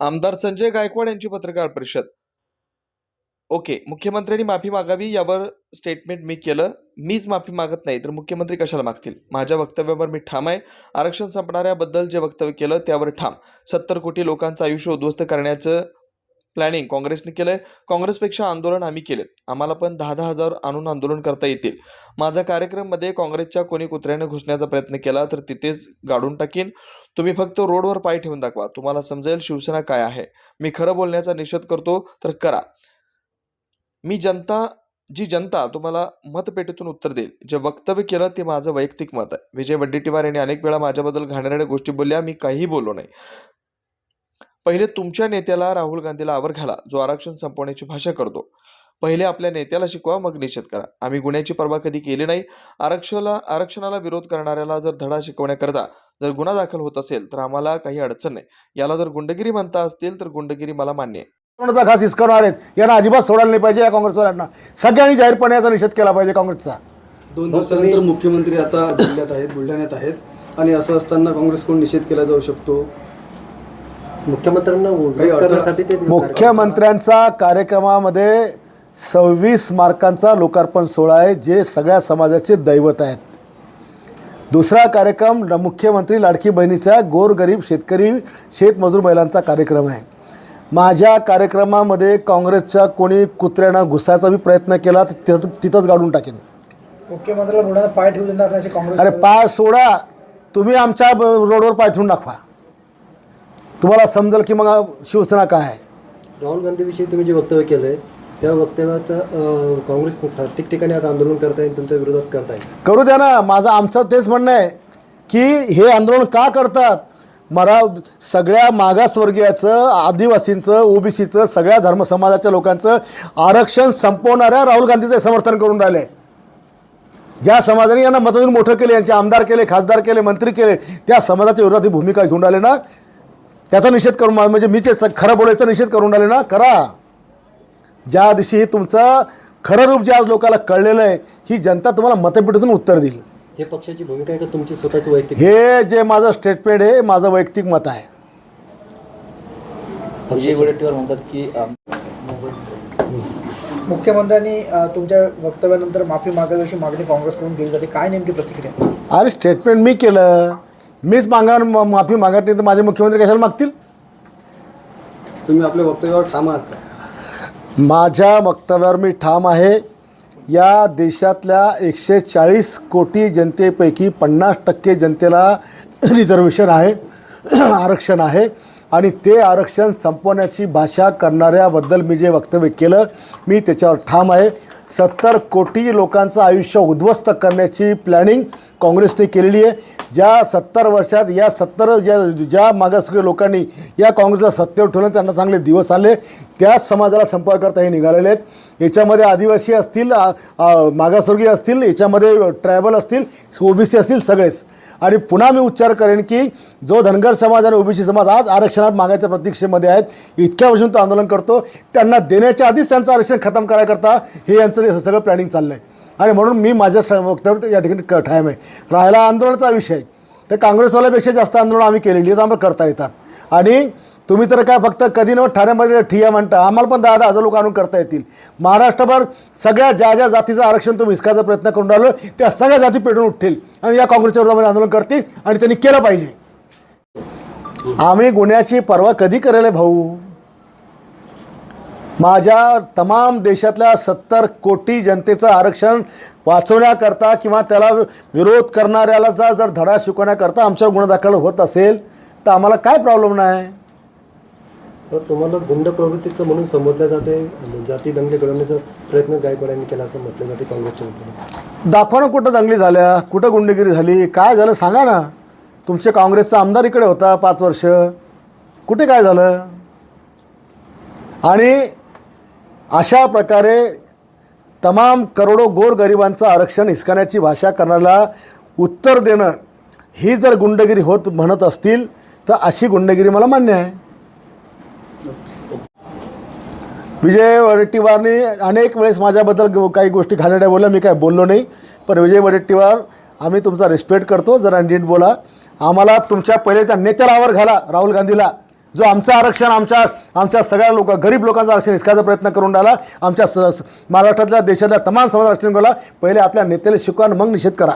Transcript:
आमदार संजय गायकवाड यांची पत्रकार परिषद. ओके मुख्यमंत्र्यांनी माफी मागावी यावर स्टेटमेंट मी केलं. मीच माफी मागत नाही तर मुख्यमंत्री कशाला मागतील? माझ्या वक्तव्यावर मी ठाम आहे. आरक्षण संपणाऱ्याबद्दल जे वक्तव्य केलं त्यावर ठाम. सत्तर कोटी लोकांचं आयुष्य उद्ध्वस्त करण्याचं प्लॅनिंग काँग्रेसने केलंय. काँग्रेसपेक्षा आंदोलन आम्ही केलेत. आम्हाला पण दहा दहा हजार आणून आंदोलन करता येतील. माझा कार्यक्रममध्ये काँग्रेसच्या कोणी कुत्र्यानं घुसण्याचा प्रयत्न केला तर तिथेच गाडून टाकीन. तुम्ही फक्त रोडवर पाय ठेवून दाखवा. तुम्हाला समजेल शिवसेना काय आहे. मी खरं बोलण्याचा निषेध करतो तर करा. मी जनता जी जनता तुम्हाला मतपेटीतून उत्तर देईल. जे वक्तव्य केलं ते माझं वैयक्तिक मत आहे. विजय वड्डेटीवार यांनी अनेक वेळा माझ्याबद्दल घाणेरड्या गोष्टी बोलल्या. मी काहीही बोललो नाही. पहिले तुमच्या नेत्याला राहुल गांधीला आवर घाला. जो आरक्षण संपवण्याची भाषा करतो. पहिले आपल्या नेत्याला शिकवा मग निषेध करा. आम्ही गुन्ह्याची पर्वा कधी केली नाही. आरक्षणाला आरक्षणाला विरोध करणाऱ्याला जर धडा शिकवण्याकरता जर गुन्हा दाखल होत असेल तर आम्हाला काही अडचण नाही. याला जर गुंडगिरी म्हणता असतील तर गुंडगिरी मला मान्य आहे. कोणाचा घास हिसकवणार आहेत यांना अजिबात सोडायला नाही पाहिजे या काँग्रेसवाल्यांना. सगळ्यांनी जाहीरपणे याचा निषेध केला पाहिजे काँग्रेसचा. दोन दिवसानंतर मुख्यमंत्री आता जिल्ह्यात आहेत बुलढाण्यात आहेत. आणि असं असताना काँग्रेसकडून निषेध केला जाऊ शकतो? मुख्यमंत्र्यांना करण्यासाठी ते मुख्यमंत्र्यांचा कार्यक्रमामध्ये सव्वीस मार्कांचा लोकार्पण सोहळा आहे जे सगळ्या समाजाचे दैवत आहेत. दुसरा कार्यक्रम मुख्यमंत्री लाडकी बहिणीचा गोरगरीब शेतकरी शेतमजूर महिलांचा कार्यक्रम आहे. माझ्या कार्यक्रमामध्ये काँग्रेसच्या कोणी कुत्र्यानं घुसायचा बी प्रयत्न केला तर तिथं तिथंच गाडून टाकेन. मुख्यमंत्र्याला पाय ठेवू देणार नाही अशी काँग्रेस अरे पाय सोडा. तुम्ही आमच्या रोडवर पाय ठेवून दाखवा. तुम्हाला समजेल की मग शिवसेना काय? आहे राहुल गांधीविषयी तुम्ही जे वक्तव्य केलंय त्या वक्तव्याचं अं, काँग्रेस ठिकठिकाणी आता आंदोलन करताय तुमच्या विरोधात करताय. करू द्या ना माझं आमचं तेच म्हणणं आहे की हे आंदोलन का करतात? मरा सगळ्या मागासवर्गीयाचं आदिवासींचं ओबीसीचं सगळ्या धर्म समाजाच्या लोकांचं आरक्षण संपवणाऱ्या राहुल गांधीचं समर्थन करून राहिले. ज्या समाजाने यांना मतदान मोठं केले यांचे आमदार केले खासदार केले मंत्री केले त्या समाजाच्या विरोधात ही भूमिका घेऊन राहिले ना? त्याचा निषेध करून म्हणजे मी ते खरं बोलायचा निषेध करून राहिले ना करा. ज्या दिवशी तुमचं खरं रूप जे आज लोकांना कळलेलं आहे ही जनता तुम्हाला मतपेटीतून उत्तर देईल. हे पक्षाची भूमिका आहे का तुमची स्वतःची वैयक्तिक? हे जे माझं स्टेटमेंट आहे माझं वैयक्तिक मत आहे. विजय वडेट्टीवार म्हणतात की मुख्यमंत्र्यांनी तुमच्या वक्तव्यानंतर माफी मागावी अशी मागणी काँग्रेसकडून केली जाते. काय नेमकी प्रतिक्रिया? अरे स्टेटमेंट मी केलं. मीच मागा माफी मागत नाही तर माझे मुख्यमंत्री कशाला मागतील? तुम्ही आपल्या वक्तव्यावर ठाम आहात का? माझ्या वक्तव्यावर मी ठाम आहे. या देशातल्या एकशे चाळीस कोटी जनतेपैकी पन्नास टक्के जनतेला रिझर्वेशन आहे आरक्षण आहे. आणि ते आरक्षण संपवण्याची भाषा करणाऱ्याबद्दल मी जे वक्तव्य केलं मी त्याच्यावर ठाम आहे. सत्तर कोटी लोकांचं आयुष्य उद्ध्वस्त करण्याची प्लॅनिंग काँग्रेसने केलेली आहे. ज्या सत्तर वर्षात या सत्तर ज्या ज्या मागासवर्गीय लोकांनी या काँग्रेसला सत्तेवर ठेवलं त्यांना चांगले दिवस आले. त्याच समाजाला संपर्क करता हे निघालेले आहेत. याच्यामध्ये आदिवासी असतील मागासवर्गीय असतील याच्यामध्ये ट्रायबल असतील ओबीसी असतील सगळेच. आणि पुन्हा मी उच्चार करेन की जो धनगर समाज आणि ओबीसी समाज आज आरक्षणात मागायच्या प्रतीक्षेमध्ये आहेत इतक्या वर्षून तो आंदोलन करतो त्यांना देण्याच्या आधीच त्यांचं आरक्षण खतम करायकरता हे यांचं सगळं प्लॅनिंग चाललं आहे आणि म्हणून मी माझ्या वक्तव्य या ठिकाणी ठायम ठाम आहे. राहिला आंदोलनाचा विषय. तर काँग्रेसवाल्यापेक्षा जास्त आंदोलन आम्ही केलेली आहेत आम्हाला करता येतात. आणि तुम्ही तर काय फक्त कधी न ठाण्यामध्ये ठिया म्हणता आम्हाला पण दहा दहा हजार लोक आणून करता येतील. महाराष्ट्रभर सगळ्या ज्या ज्या जातीचं आरक्षण तुम्ही हिसकायचा प्रयत्न करून राहिलो त्या सगळ्या जाती पेटून उठतील आणि या काँग्रेसच्या विरोधामध्ये आंदोलन करतील आणि त्यांनी केलं पाहिजे. आम्ही गुन्ह्याची पर्वा कधी करेल आहे भाऊ? माझ्या तमाम देशातल्या सत्तर कोटी जनतेचं आरक्षण वाचवण्याकरता किंवा त्याला विरोध करणाऱ्याला जर जर धडा शिकवण्याकरता आमच्यावर गुन्हा दाखल होत असेल तर आम्हाला काय प्रॉब्लेम नाही? तर तुम्हाला गुंड प्रवृत्तीचं म्हणून संबोधलं जाते. जाती दंगली घडवण्याचा प्रयत्न गायकवाडांनी केला असं म्हटलं जाते काँग्रेसच्या वतीने. दाखवा ना कुठं दंगली झाल्या कुठं गुंडगिरी झाली काय झालं सांगा ना. तुमचे काँग्रेसचा आमदार इकडे होता पाच वर्ष. कुठे काय झालं? आणि अशा प्रकारे तमाम करोडो गोरगरिबांचं आरक्षण हिसकाण्याची भाषा करण्याला उत्तर देणं ही जर गुंडगिरी होत म्हणत असतील तर अशी गुंडगिरी मला मान्य आहे. विजय वडेट्टीवारने अनेक वेळेस माझ्याबद्दल काही गोष्टी घाणेरड्या बोलल्या मी काय बोललो नाही. पण विजय वडेट्टीवार आम्ही तुमचा रिस्पेक्ट करतो जरा नीट बोला. आम्हाला तुमच्या पहिले त्या घाला राहुल गांधीला. जो आमचं आरक्षण आमच्या आमच्या सगळ्या लोक गरीब लोकांचं आरक्षण हिसकायचा प्रयत्न करून राहिला. आमच्या स महाराष्ट्रातल्या देशातल्या तमाम समाज आरक्षण केला पहिले आपल्या नेत्याला शिकवा मग निषेध करा.